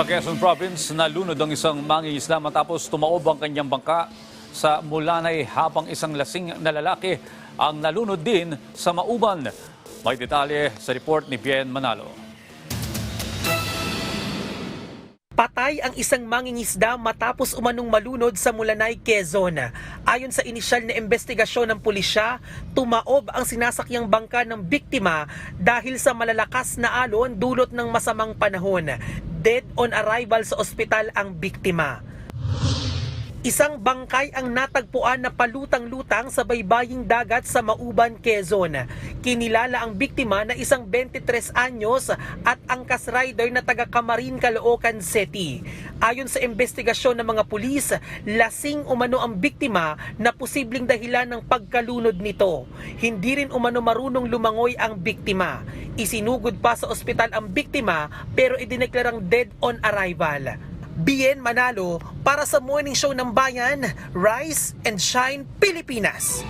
Sa Quezon Province, nalunod ang isang mangingisda matapos tumaob ang kanyang bangka sa Mulanay habang isang lasing na lalaki ang nalunod din sa Mauban. May detalye sa report ni Bien Manalo. Patay ang isang mangingisda matapos umanong malunod sa Mulanay, Quezon. Ayon sa inisyal na investigasyon ng pulisya, tumaob ang sinasakyang bangka ng biktima dahil sa malalakas na alon dulot ng masamang panahon. Dead on arrival sa ospital ang biktima. Isang bangkay ang natagpuan na palutang-lutang sa baybaying dagat sa Mauban, Quezon. Kinilala ang biktima na isang 23 anyos at angkas rider na taga Camarin, Caloocan City. Ayon sa investigasyon ng mga pulis, lasing umano ang biktima na posibleng dahilan ng pagkalunod nito. Hindi rin umano marunong lumangoy ang biktima. Isinugod pa sa ospital ang biktima pero idineklarang dead on arrival. Bien Manalo para sa Morning Show ng Bayan, Rise and Shine Pilipinas.